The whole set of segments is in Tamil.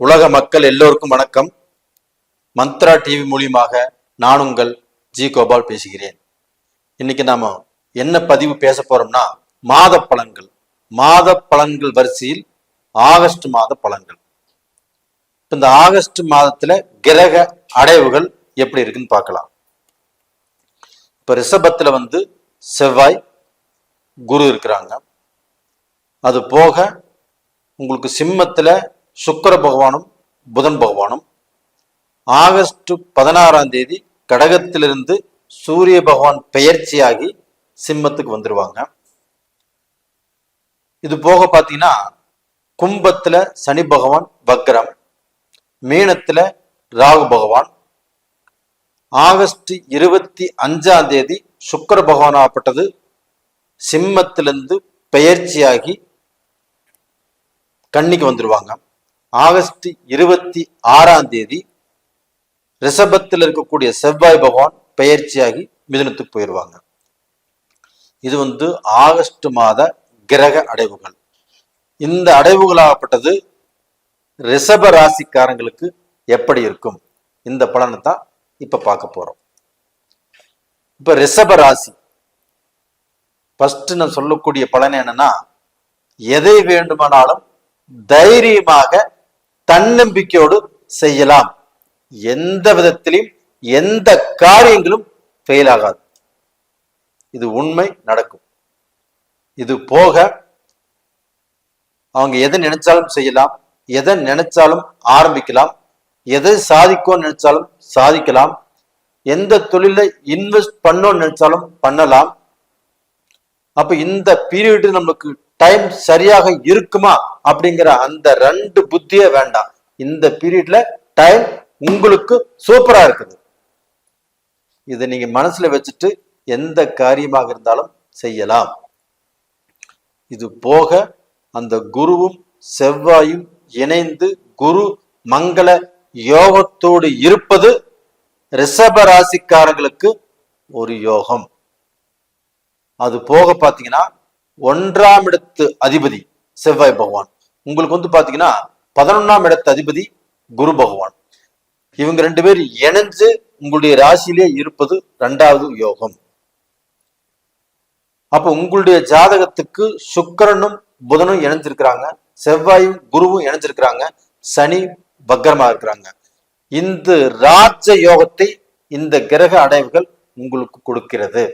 உலக மக்கள் எல்லோருக்கும் வணக்கம். மந்த்ரா டிவி மூலியமாக நான் உங்கள் ஜி கோபால் பேசுகிறேன். இன்னைக்கு நாம என்ன பதிவு பேச போறோம்னா மாத பழங்கள். மாத பழங்கள் வரிசையில் ஆகஸ்ட் மாத பழங்கள். இந்த ஆகஸ்ட் மாதத்துல கிரக அடைவுகள் எப்படி இருக்குன்னு பார்க்கலாம். இப்ப ரிஷபத்துல வந்து செவ்வாய் குரு இருக்கிறாங்க. அது போக உங்களுக்கு சிம்மத்துல சுக்கர பகவானும் புதன் பகவானும் ஆகஸ்ட் பதினாறாம் தேதி கடகத்திலிருந்து சூரிய பகவான் பெயர்ச்சியாகி சிம்மத்துக்கு வந்துருவாங்க. இது போக பார்த்தீங்கன்னா கும்பத்துல சனி பகவான் வக்ரம் மீனத்துல ராகு பகவான் ஆகஸ்ட் இருபத்தி அஞ்சாம் தேதி சுக்கிர பகவான் ஆப்பட்டது சிம்மத்திலிருந்து பெயர்ச்சியாகி கன்னிக்கு வந்துருவாங்க. ஆகஸ்ட் இருபத்தி ஆறாம் தேதி ரிஷபத்தில் இருக்கக்கூடிய செவ்வாய் பகவான் பெயர்ச்சியாகி மிதுனத்துக்கு போயிடுவாங்க இது வந்து ஆகஸ்ட் மாத கிரக அடைவுகள். இந்த அடைவுகளாகப்பட்டது ரிஷப ராசிக்காரங்களுக்கு எப்படி இருக்கும்? இந்த பலனை தான் இப்ப பார்க்க போறோம். இப்ப ரிஷப ராசி. ஃபர்ஸ்ட் நான் சொல்லக்கூடிய பலன் என்னன்னா எதை வேண்டுமானாலும் தைரியமாக தன்னம்பிக்கையோடு செய்யலாம். எந்த விதத்திலையும் எந்த காரியங்களும் ஃபெயில் ஆகாது. இது உண்மை நடக்கும். இது போக அவங்க எதை நினைச்சாலும் செய்யலாம் எதை நினைச்சாலும் ஆரம்பிக்கலாம் எதை சாதிக்கணும்னு நினைச்சாலும் சாதிக்கலாம் எந்த தொழில இன்வெஸ்ட் பண்ணோம்னு நினைச்சாலும் பண்ணலாம். அப்ப இந்த பீரியட் நமக்கு டைம் சரியாக இருக்குமா அப்படிங்கிற அந்த ரெண்டு புத்தியே வேண்டாம். இந்த பீரியட்ல டைம் உங்களுக்கு சூப்பரா இருக்குது. இதை நீங்க மனசுல வச்சுட்டு எந்த காரியமாக இருந்தாலும் செய்யலாம். இது போக அந்த குருவும் செவ்வாயும் இணைந்து குரு மங்கள யோகத்தோடு இருப்பது ரிஷப ராசிக்காரங்களுக்கு ஒரு யோகம். அது போக பாத்தீங்கன்னா ஒன்றாம் இடத்து அதிபதி செவ்வாய் பகவான். உங்களுக்கு வந்து பாத்தீங்கன்னா பதினொன்னாம் இடத்து அதிபதி குரு பகவான். இவங்க ரெண்டு பேர் இணைஞ்சு உங்களுடைய ராசியிலே இருப்பது ரெண்டாவது யோகம். அப்ப உங்களுடைய ஜாதகத்துக்கு சுக்கரனும் புதனும் இணைஞ்சிருக்கிறாங்க செவ்வாயும் குருவும் இணைஞ்சிருக்கிறாங்க சனி பக்கரமா இருக்கிறாங்க. இந்த ராஜ யோகத்தை இந்த கிரக அடைவுகள் உங்களுக்கு கொடுக்கிறது.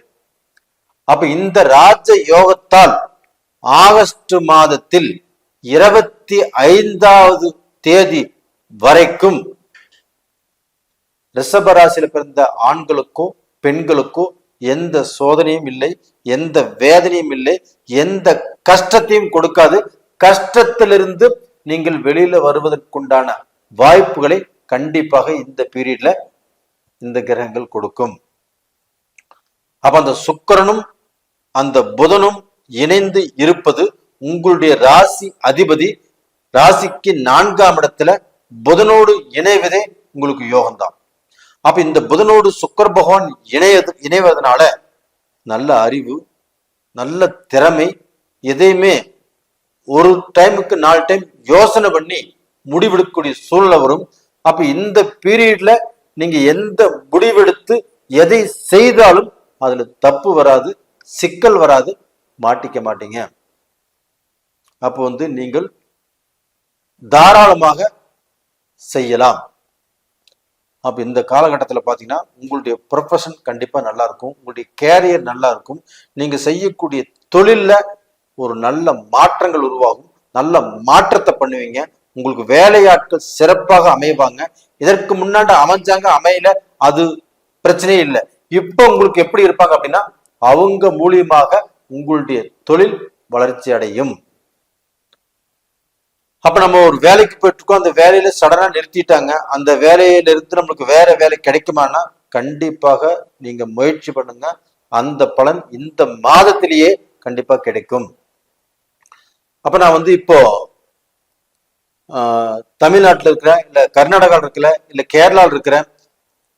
அப்ப இந்த ராஜ யோகத்தால் ஆகஸ்ட் மாதத்தில் இருபத்தி ஐந்தாவது தேதி வரைக்கும் ரிஷபராசியில பிறந்த ஆண்களுக்கோ பெண்களுக்கோ எந்த சோதனையும் இல்லை எந்த வேதனையும் இல்லை எந்த கஷ்டத்தையும் கொடுக்காது. கஷ்டத்திலிருந்து நீங்கள் வெளியில வருவதற்குண்டான வாய்ப்புகளை கண்டிப்பாக இந்த பீரியட்ல இந்த கிரகங்கள் கொடுக்கும். அப்ப அந்த சுக்கிரனும் அந்த புதனும் இணைந்து இருப்பது உங்களுடைய ராசி அதிபதி ராசிக்கு நான்காம் இடத்துல புதனோடு இணைவதே உங்களுக்கு யோகம்தான். அப்ப இந்த புதனோடு சுக்கர பகவான் இணையது இணைவதனால நல்ல அறிவு நல்ல திறமை எதையுமே ஒரு டைமுக்கு நாலு டைம் யோசனை பண்ணி முடிவெடுக்கக்கூடிய சூழ்நிலை வரும். அப்ப இந்த பீரியட்ல நீங்க எந்த முடிவெடுத்து எதை செய்தாலும் அதுல தப்பு வராது. சிக்கல் வராது மாட்டிக்க மாட்டீங்க. அப்போ வந்து நீங்கள் தாராளமாக செய்யலாம். அப்போ இந்த காலகட்டத்தில் பார்த்தீங்கன்னா உங்களுடைய ப்ரொஃபஷன் கண்டிப்பாக நல்லா இருக்கும் உங்களுடைய கேரியர் நல்லா இருக்கும் நீங்க செய்யக்கூடிய தொழில்ல ஒரு நல்ல மாற்றங்கள் உருவாகும். நல்ல மாற்றத்தை பண்ணுவீங்க. உங்களுக்கு வேலையாட்கள் சிறப்பாக அமைவாங்க. இதற்கு முன்னாடி அமைஞ்சாங்க அமையல அது பிரச்சனையே இல்லை. இப்போ உங்களுக்கு எப்படி இருப்பாங்க அப்படின்னா அவங்க மூலியமாக உங்களுடைய தொழில் வளர்ச்சி அடையும். அப்ப நம்ம ஒரு வேலைக்கு போயிட்டு இருக்கோம் அந்த வேலையில சடனா நிறுத்திட்டாங்க. அந்த வேலையில இருந்து நம்மளுக்கு வேற வேலை கிடைக்குமானா கண்டிப்பாக நீங்க முயற்சி பண்ணுங்க. அந்த பலன் இந்த மாதத்திலேயே கண்டிப்பா கிடைக்கும். அப்ப நான் வந்து இப்போ தமிழ்நாட்டில் இருக்கிறேன் இல்ல கர்நாடகாவில் இருக்கிறேன் இல்ல கேரளாவில் இருக்கிறேன்.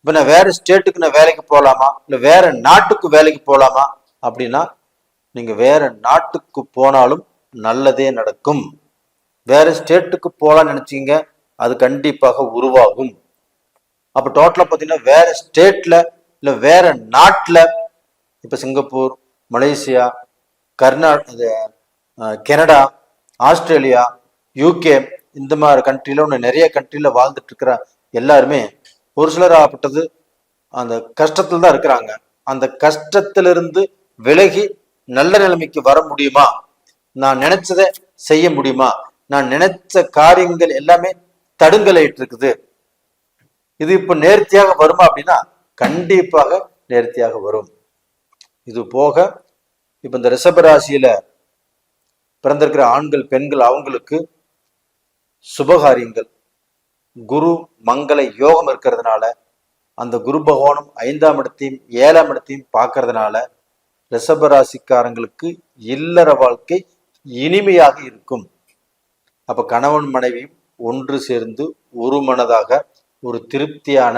இப்ப நான் வேற ஸ்டேட்டுக்கு நான் வேலைக்கு போகலாமா இல்ல வேற நாட்டுக்கு வேலைக்கு போகலாமா அப்படின்னா நீங்க வேற நாட்டுக்கு போனாலும் நல்லதே நடக்கும். வேற ஸ்டேட்டுக்கு போகலான்னு நினைச்சீங்க அது கண்டிப்பாக உருவாகும். அப்போ டோட்டலா பார்த்தீங்கன்னா வேற ஸ்டேட்ல இல்ல வேற நாட்டுல இப்ப சிங்கப்பூர் மலேசியா கர்நா இது, கனடா ஆஸ்திரேலியா யூகே இந்த மாதிரி கண்ட்ரியில் ஒன்று நிறைய கண்ட்ரியில் வாழ்ந்துட்டு இருக்கிற எல்லாருமே ஒரு சிலர் ஆப்பட்டது அந்த கஷ்டத்தில் தான் இருக்கிறாங்க. அந்த கஷ்டத்திலிருந்து விலகி நல்ல நிலைமைக்கு வர முடியுமா? நான் நினைச்சதை செய்ய முடியுமா? நான் நினைச்ச காரியங்கள் எல்லாமே தடுங்கலையிட்டு இருக்குது இது இப்ப நேர்த்தியாக வருமா அப்படின்னா கண்டிப்பாக நேர்த்தியாக வரும். இது போக இப்ப இந்த ரிஷபராசியில பிறந்திருக்கிற ஆண்கள் பெண்கள் அவங்களுக்கு சுபகாரியங்கள். குரு மங்கள யோகம் இருக்கிறதுனால அந்த குரு பகவானும் ஐந்தாம் இடத்தையும் ஏழாம் இடத்தையும் பார்க்கறதுனால ரிசபராசிக்காரங்களுக்கு இல்லற வாழ்க்கை இனிமையாக இருக்கும். அப்ப கணவன் மனைவியும் ஒன்று சேர்ந்து ஒரு மனதாக ஒரு திருப்தியான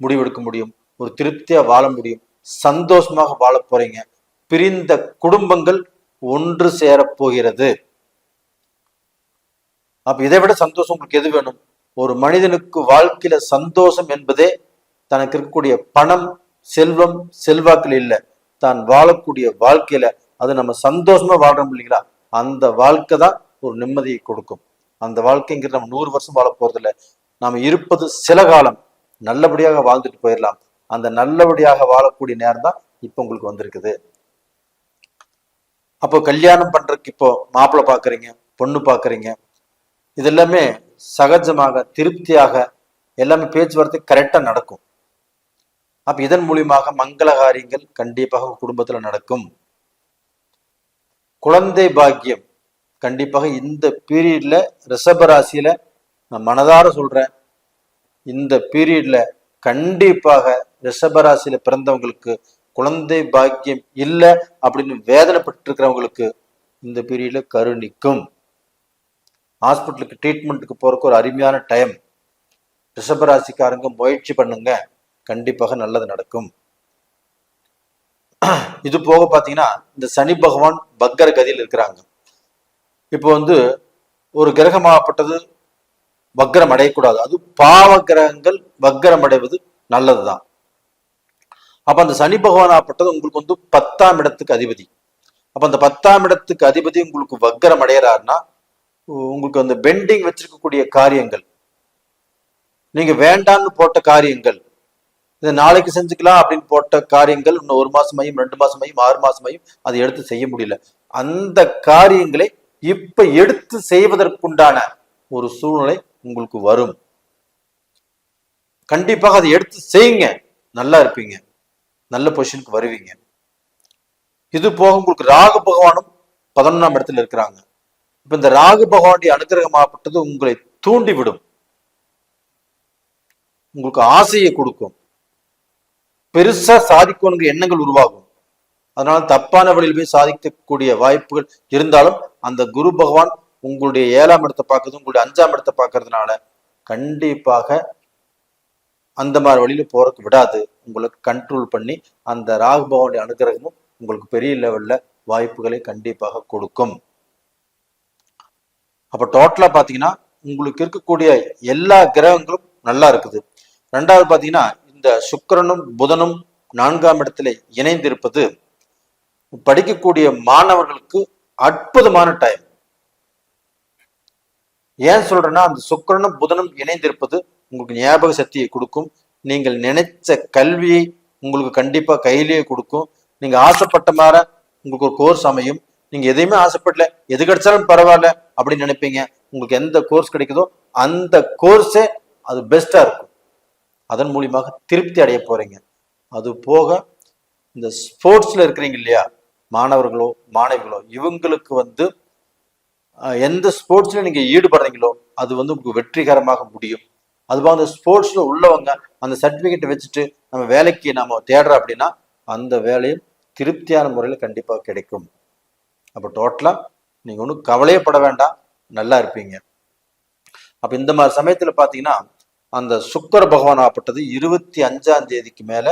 முடிவெடுக்க முடியும். ஒரு திருப்தியா வாழ முடியும். சந்தோஷமாக வாழ போறீங்க. பிரிந்த குடும்பங்கள் ஒன்று சேரப்போகிறது அப்ப இதை விட சந்தோஷம் உங்களுக்கு எது வேணும்? ஒரு மனிதனுக்கு வாழ்க்கையில சந்தோஷம் என்பதே தனக்கு இருக்கக்கூடிய பணம் செல்வம் செல்வாக்கில் இல்லை. தான் வாழக்கூடிய வாழ்க்கையில அது நம்ம சந்தோஷமா வாழ்றோம் இல்லைங்களா? அந்த வாழ்க்கை தான் ஒரு நிம்மதியை கொடுக்கும். அந்த வாழ்க்கைங்கிறது நம்ம நூறு வருஷம் வாழ போறதில்ல. நாம இருப்பது சில காலம். நல்லபடியாக வாழ்ந்துட்டு போயிடலாம். அந்த நல்லபடியாக வாழக்கூடிய நேரம் தான் இப்ப உங்களுக்கு வந்திருக்குது. அப்போ கல்யாணம் பண்றதுக்கு இப்போ மாப்பிள்ளை பாக்குறீங்க பொண்ணு பாக்குறீங்க. இது எல்லாமே சகஜமாக திருப்தியாக எல்லாமே பேச்சுவார்த்தை கரெக்டா நடக்கும். அப்ப இதன் மூலியமாக மங்கள காரியங்கள் கண்டிப்பாக குடும்பத்துல நடக்கும். குழந்தை பாக்கியம் கண்டிப்பாக இந்த பீரியட்ல ரிஷபராசியில நான் மனதார சொல்றேன். இந்த பீரியட்ல கண்டிப்பாக ரிஷபராசியில பிறந்தவங்களுக்கு குழந்தை பாக்கியம் இல்லை அப்படின்னு வேதனைப்பட்டு இருக்கிறவங்களுக்கு இந்த பீரியட்ல கரு நிற்கும் ஹாஸ்பிட்டலுக்கு ட்ரீட்மெண்ட்டுக்கு போறதுக்கு ஒரு அருமையான டைம் ரிஷபராசிக்காரங்க முயற்சி பண்ணுங்க. கண்டிப்பாக நல்லது நடக்கும். இது போக பார்த்தீங்கன்னா இந்த சனி பகவான் பக்கர கதியில் இருக்கிறாங்க. இப்போ வந்து ஒரு கிரகமாகப்பட்டது வக்கரம் அடையக்கூடாது. அது பாவ கிரகங்கள் வக்கரம் அடைவது நல்லதுதான். அப்ப அந்த சனி பகவானாகப்பட்டது உங்களுக்கு வந்து பத்தாம் இடத்துக்கு அதிபதி. அப்ப அந்த பத்தாம் இடத்துக்கு அதிபதி உங்களுக்கு வக்கரம் அடையிறாருன்னா உங்களுக்கு அந்த பெண்டிங் வச்சிருக்கக்கூடிய காரியங்கள். நீங்க வேண்டான்னு போட்ட காரியங்கள். இதை நாளைக்கு செஞ்சுக்கலாம் அப்படின்னு போட்ட காரியங்கள் இன்னும் ஒரு மாசமையும் ரெண்டு மாசமையும் ஆறு மாசமையும் அதை எடுத்து செய்ய முடியல. அந்த காரியங்களை இப்ப எடுத்து செய்வதற்குண்டான ஒரு சூழ்நிலை உங்களுக்கு வரும். கண்டிப்பாக அதை எடுத்து செய்யுங்க. நல்லா இருப்பீங்க. நல்ல பொசிஷனுக்கு வருவீங்க. இது போக உங்களுக்கு ராகு பகவானும் பதினொன்றாம் இடத்துல இருக்கிறாங்க. இப்ப இந்த ராகு பகவானுடைய அனுகிரகமாகப்பட்டது உங்களை தூண்டிவிடும். உங்களுக்கு ஆசையை கொடுக்கும். பெருசா சாதிக்கணுங்கிற எண்ணங்கள் உருவாகும். அதனால தப்பான வழியில் போய் சாதிக்கக்கூடிய வாய்ப்புகள் இருந்தாலும் அந்த குரு பகவான் உங்களுடைய ஏழாம் இடத்தை பார்க்கறது உங்களுடைய அஞ்சாம் இடத்தை பார்க்கறதுனால கண்டிப்பாக அந்த மாதிரி வழியில போறதுக்கு விடாது. உங்களுக்கு கண்ட்ரோல் பண்ணி அந்த ராகு பகவானுடைய அனுகிரகமும் உங்களுக்கு பெரிய லெவல்ல வாய்ப்புகளை கண்டிப்பாக கொடுக்கும். அப்ப டோட்டலா பாத்தீங்கன்னா உங்களுக்கு இருக்கக்கூடிய எல்லா கிரகங்களும் நல்லா இருக்குது. ரெண்டாவது பாத்தீங்கன்னா இந்த சுக்கிரனும் புதனும் நான்காம் இடத்துல இணைந்திருப்பது படிக்கக்கூடிய மாணவர்களுக்கு அற்புதமான டைம் ஏன் சொல்றேன்னா அந்த சுக்கிரனும் புதனும் இணைந்திருப்பது உங்களுக்கு ஞாபக சக்தியை கொடுக்கும். நீங்கள் நினைச்ச கல்வியை உங்களுக்கு கண்டிப்பா கையிலேயே கொடுக்கும். நீங்க ஆசைப்பட்ட மாதிரி உங்களுக்கு ஒரு கோர்ஸ் அமையும். நீங்க எதையுமே ஆசைப்படல எது கிடைச்சாலும் பரவாயில்ல அப்படின்னு நினைப்பீங்க. உங்களுக்கு எந்த கோர்ஸ் கிடைக்குதோ அந்த கோர்ஸே அது பெஸ்டா இருக்கும். அதன் மூலியமாக திருப்தி அடைய போறீங்க. அது போக இந்த ஸ்போர்ட்ஸ்ல இருக்கிறீங்க இல்லையா மாணவர்களோ மாணவிகளோ இவங்களுக்கு வந்து எந்த ஸ்போர்ட்ஸ்ல நீங்க ஈடுபடுறீங்களோ அது வந்து உங்களுக்கு வெற்றிகரமாக முடியும். அதுபோக அந்த ஸ்போர்ட்ஸ்ல உள்ளவங்க அந்த சர்டிபிகேட்டை வச்சுட்டு நம்ம வேலைக்கு நம்ம தேடுறோம் அப்படின்னா அந்த வேலையும் திருப்தியான முறையில் கண்டிப்பாக கிடைக்கும். அப்போ டோட்டலா நீங்க ஒன்றும் கவலையப்பட வேண்டாம். நல்லா இருப்பீங்க. அப்ப இந்த மாதிரி சமயத்துல பாத்தீங்கன்னா அந்த சுக்கர பகவான் ஆப்பட்டது இருபத்தி அஞ்சாம் தேதிக்கு மேல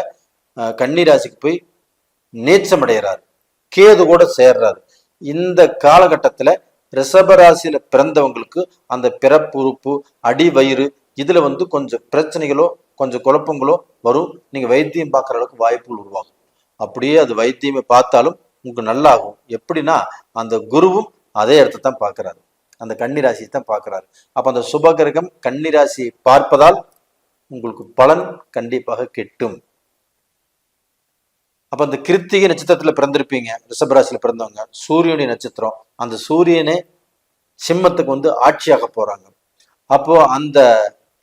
அஹ், ராசிக்கு போய் நீச்சம் அடைகிறார் கேது கூட சேர்றாரு. இந்த காலகட்டத்துல ரிஷபராசியில பிறந்தவங்களுக்கு அந்த பிறப்புறுப்பு அடி வயிறு இதுல வந்து கொஞ்சம் பிரச்சனைகளோ கொஞ்சம் குழப்பங்களோ வரும். நீங்க வைத்தியம் பார்க்குற அளவுக்கு வாய்ப்புகள் உருவாகும். அப்படியே அது வைத்தியமே பார்த்தாலும் உங்களுக்கு நல்லாகும். எப்படின்னா அந்த குருவும் அதே இடத்த தான் பார்க்குறாரு. அந்த கன்னிராசியை தான் பார்க்குறாரு. அப்போ அந்த சுபகிரகம் கன்னிராசியை பார்ப்பதால் உங்களுக்கு பலன் கண்டிப்பாக கிட்டும். அப்ப அந்த கிருத்திகை நட்சத்திரத்துல பிறந்திருப்பீங்க. ரிஷபராசியில பிறந்தவங்க. சூரியனுடைய நட்சத்திரம். அந்த சூரியனே சிம்மத்துக்கு வந்து ஆட்சியாக போறாங்க. அப்போ அந்த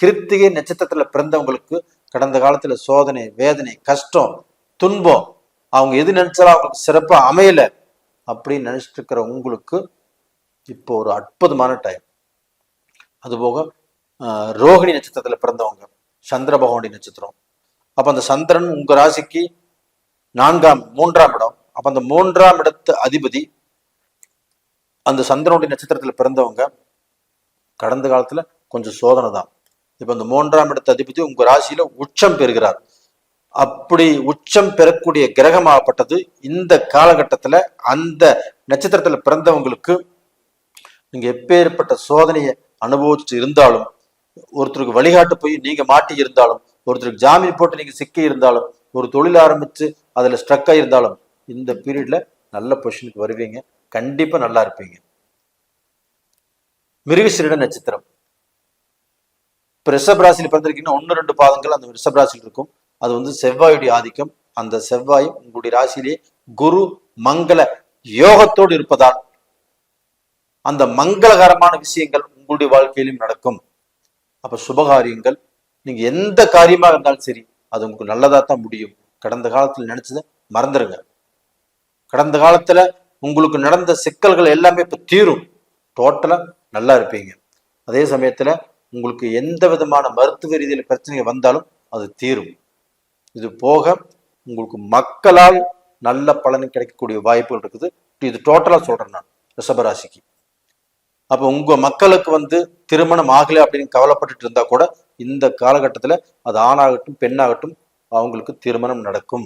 கிருத்திகை நட்சத்திரத்துல பிறந்தவங்களுக்கு கடந்த காலத்துல சோதனை வேதனை கஷ்டம் துன்பம் அவங்க எது நினைச்சாலும் அவங்களுக்கு சிறப்பா அமையல அப்படின்னு நினைச்சிட்டு இருக்கிற உங்களுக்கு இப்போ ஒரு அற்புதமான டைம் அதுபோக ஆஹ், நட்சத்திரத்தில் நட்சத்திரத்துல பிறந்தவங்க சந்திர பகவானி நட்சத்திரம். அப்ப அந்த சந்திரன் உங்க ராசிக்கு நான்காம் மூன்றாம் இடம். அப்ப அந்த மூன்றாம் இடத்து அதிபதி அந்த சந்திரனுடைய நட்சத்திரத்துல பிறந்தவங்க கடந்த காலத்துல கொஞ்சம் சோதனை தான் இப்ப இந்த மூன்றாம் இடத்து அதிபதி உங்க ராசியில உச்சம் பெறுகிறார். அப்படி உச்சம் பெறக்கூடிய கிரகமாகப்பட்டது இந்த காலகட்டத்துல அந்த நட்சத்திரத்துல பிறந்தவங்களுக்கு நீங்க எப்பேற்பட்ட சோதனையை அனுபவிச்சுட்டு இருந்தாலும் ஒருத்தருக்கு வழிகாட்டு போய் நீங்க மாட்டி இருந்தாலும் ஒருத்தருக்கு ஜாமீன் போட்டு நீங்க சிக்கி இருந்தாலும் ஒரு தொழில் ஆரம்பிச்சு அதுல ஸ்ட்ரக் இருந்தாலும் இந்த பீரியட்ல நல்ல பொசிஷனுக்கு வருவீங்க. கண்டிப்பா நல்லா இருப்பீங்க. மிருகசீரிட நட்சத்திரம். இப்போ ரிஷபராசியில் பிறந்திருக்கீங்கன்னா ஒன்று ரெண்டு பாதங்கள் அந்த ரிஷபராசியில் இருக்கும். அது வந்து செவ்வாயுடைய ஆதிக்கம். அந்த செவ்வாயும் உங்களுடைய ராசியிலேயே குரு மங்கள யோகத்தோடு இருப்பதால் அந்த மங்களகரமான விஷயங்கள் உங்களுடைய வாழ்க்கையிலும் நடக்கும். அப்ப சுபகாரியங்கள் நீங்க எந்த காரியமா இருந்தாலும் சரி அது உங்களுக்கு நல்லதா தான் முடியும். கடந்த காலத்துல நினைச்சதை மறந்துடுங்க கடந்த காலத்துல உங்களுக்கு நடந்த சிக்கல்கள் எல்லாமே இப்ப தீரும். டோட்டலா நல்லா இருப்பீங்க. அதே சமயத்துல உங்களுக்கு எந்த விதமான மருத்துவ ரீதியில பிரச்சனைகள் வந்தாலும் அது தீரும். இது போக உங்களுக்கு மக்களால் நல்ல பலன் கிடைக்கக்கூடிய வாய்ப்புகள் இருக்குது. இது டோட்டலா சொல்றேன் நான் ரிஷபராசிக்கு. அப்போ உங்க மக்களுக்கு வந்து திருமணம் ஆகலை அப்படின்னு கவலைப்பட்டுட்டு இருந்தா கூட இந்த காலகட்டத்துல அது ஆணாகட்டும் பெண்ணாகட்டும் அவங்களுக்கு திருமணம் நடக்கும்.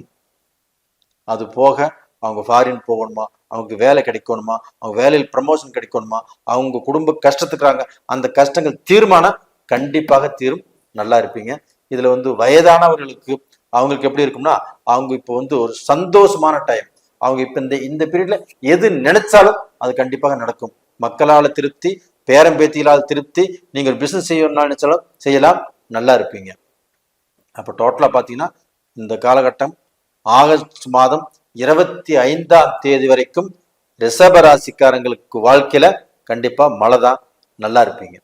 அது போக அவங்க ஃபாரின் போகணுமா? அவங்க வேலை கிடைக்கணுமா? அவங்க வேலையில் ப்ரமோஷன் கிடைக்கணுமா? அவங்க குடும்ப கஷ்டத்துக்குறாங்க அந்த கஷ்டங்கள் தீர்மானம் கண்டிப்பாக தீரும். நல்லா இருப்பீங்க. இதுல வந்து வயதானவர்களுக்கு அவங்களுக்கு எப்படி இருக்கும்னா அவங்க இப்போ வந்து ஒரு சந்தோஷமான டைம் அவங்க இப்போ இந்த இந்த பீரியட்ல எது நினைச்சாலும் அது கண்டிப்பாக நடக்கும். மக்களால் திருப்தி பேரம்பேத்திகளால் திருப்தி நீங்கள் பிசினஸ் செய்யணும்னா நினைச்சாலும் செய்யலாம் நல்லா இருப்பீங்க. அப்போ டோட்டலா பார்த்தீங்கன்னா இந்த காலகட்டம் ஆகஸ்ட் மாதம் இருபத்தி ஐந்தாம் தேதி வரைக்கும் ரிசர்வ ராசிக்காரங்களுக்கு வாழ்க்கையில கண்டிப்பா மழை தான் நல்லா இருப்பீங்க.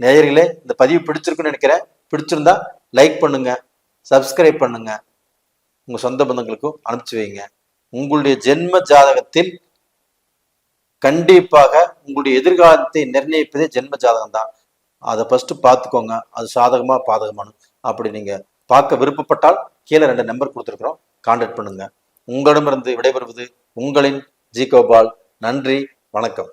நேயர்களே இந்த பதிவு பிடிச்சிருக்குன்னு நினைக்கிறேன். பிடிச்சிருந்தா லைக் பண்ணுங்க. சப்ஸ்கிரைப் பண்ணுங்க. உங்க சொந்த பந்தங்களுக்கும் அனுப்பிச்சு வைங்க. உங்களுடைய ஜென்ம ஜாதகத்தில் கண்டிப்பாக உங்களுடைய எதிர்காலத்தை நிர்ணயிப்பதே ஜென்ம ஜாதகம் தான் அதை ஃபர்ஸ்ட் பார்த்துக்கோங்க. அது சாதகமா பாதகமானு. அப்படி நீங்க பார்க்க விருப்பப்பட்டால் கீழே ரெண்டு நம்பர் கொடுத்துருக்குறோம். கான்டாக்ட் பண்ணுங்க. உங்களிடமிருந்து விடைபெறுவது உங்களின் ஜி கோபால். நன்றி. வணக்கம்.